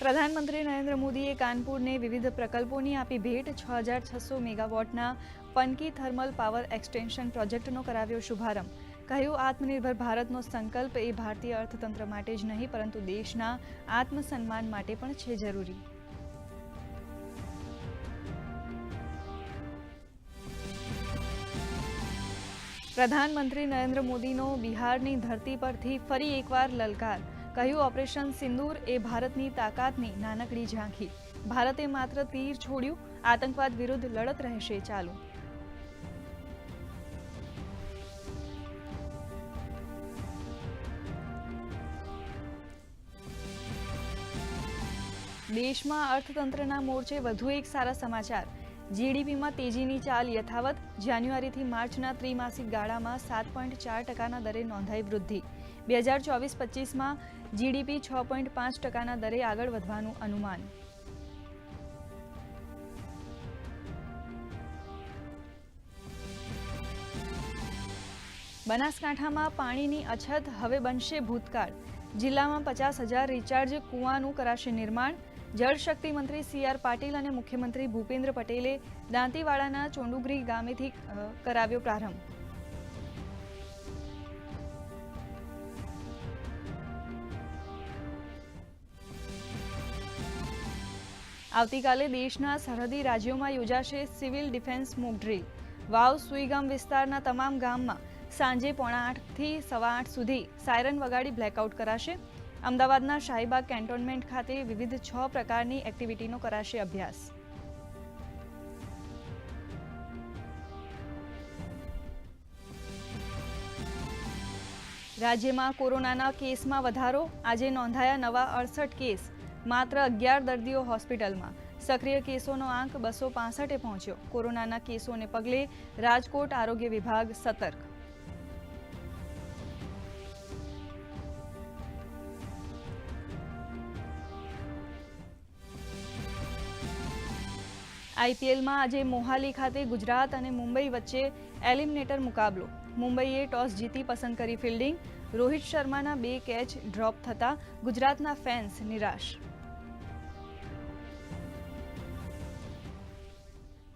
પ્રધાનમંત્રી નરેન્દ્ર મોદીએ કાનપુરને વિવિધ પ્રકલ્પોની આપી ભેટ, છ હજાર છસો મેગાવોટના પનકી થર્મલ પાવર એક્સટેન્શન પ્રોજેક્ટનો કરાવ્યો શુભારંભ. કહ્યું, આત્મનિર્ભર ભારતનો સંકલ્પ એ ભારતીય અર્થતંત્ર માટે જ નહીં, પરંતુ દેશના આત્મસન્માન માટે પણ છે જરૂરી. પ્રધાનમંત્રી નરેન્દ્ર મોદીનો બિહારની ધરતી પરથી ફરી એકવાર લલકાર. કહ્યું ઓપરેશન સિંદૂર એ ભારતની તાકાતની નાનકડી ઝાંખી. ભારતે માત્ર તીર છોડ્યું, આતંકવાદ વિરુદ્ધ લડત રહેશે ચાલુ. દેશમાં અર્થતંત્રના મોરચે વધુ એક સારા સમાચાર. જીડીપીમાં તેજીની ચાલ યથાવત. જાન્યુઆરીથી માર્ચના ત્રિમાસિક ગાળામાં સાત પોઈન્ટ ચાર ટકાના દરે નોંધાઈ વૃદ્ધિ. બે હજાર ચોવીસ પચીસમાં જીડીપી છ પોઈન્ટ પાંચ ટકાના દરે આગળ વધવાનું અનુમાન. બનાસકાંઠામાં પાણીની અછત હવે બનશે ભૂતકાળ. જિલ્લામાં પચાસ હજાર રિચાર્જ કુવાનું કરાશે નિર્માણ. જળશક્તિ મંત્રી સી આર પાટીલ અને મુખ્યમંત્રી ભૂપેન્દ્ર પટેલે દાંતીવાડાના ચોંડુગરી ગામેથી કરાવ્યો પ્રારંભ. આવતીકાલે દેશના સરહદી રાજ્યોમાં યોજાશે civil defence mock Vav Suigam વિસ્તારના તમામ ગામમાં સાંજે પોણા આઠથી સવા આઠ સુધી સાયરન વગાડી બ્લેકઆઉટ કરાશે. અમદાવાદના શાહીબાગ કેન્ટોનમેન્ટ ખાતે વિવિધ છ પ્રકારની એક્ટિવિટીનો કરાશે અભ્યાસ. રાજ્યમાં કોરોનાના કેસમાં વધારો, આજે નોંધાયા નવા અડસઠ કેસ, માત્ર અગિયાર દર્દીઓ હોસ્પિટલમાં. સક્રિય કેસોનો આંક બસો પાસઠે પહોંચ્યો. કોરોનાના કેસોને પગલે રાજકોટ આરોગ્ય વિભાગ સતર્ક. આઈપીએલમાં આજે મોહાલી ખાતે ગુજરાત અને મુંબઈ વચ્ચે એલિમિનેટર મુકાબલો. મુંબઈએ ટોસ જીતી પસંદ કરી ફિલ્ડિંગ. રોહિત શર્માના બે કેચ ડ્રોપ થતા ગુજરાતના ફેન્સ નિરાશ.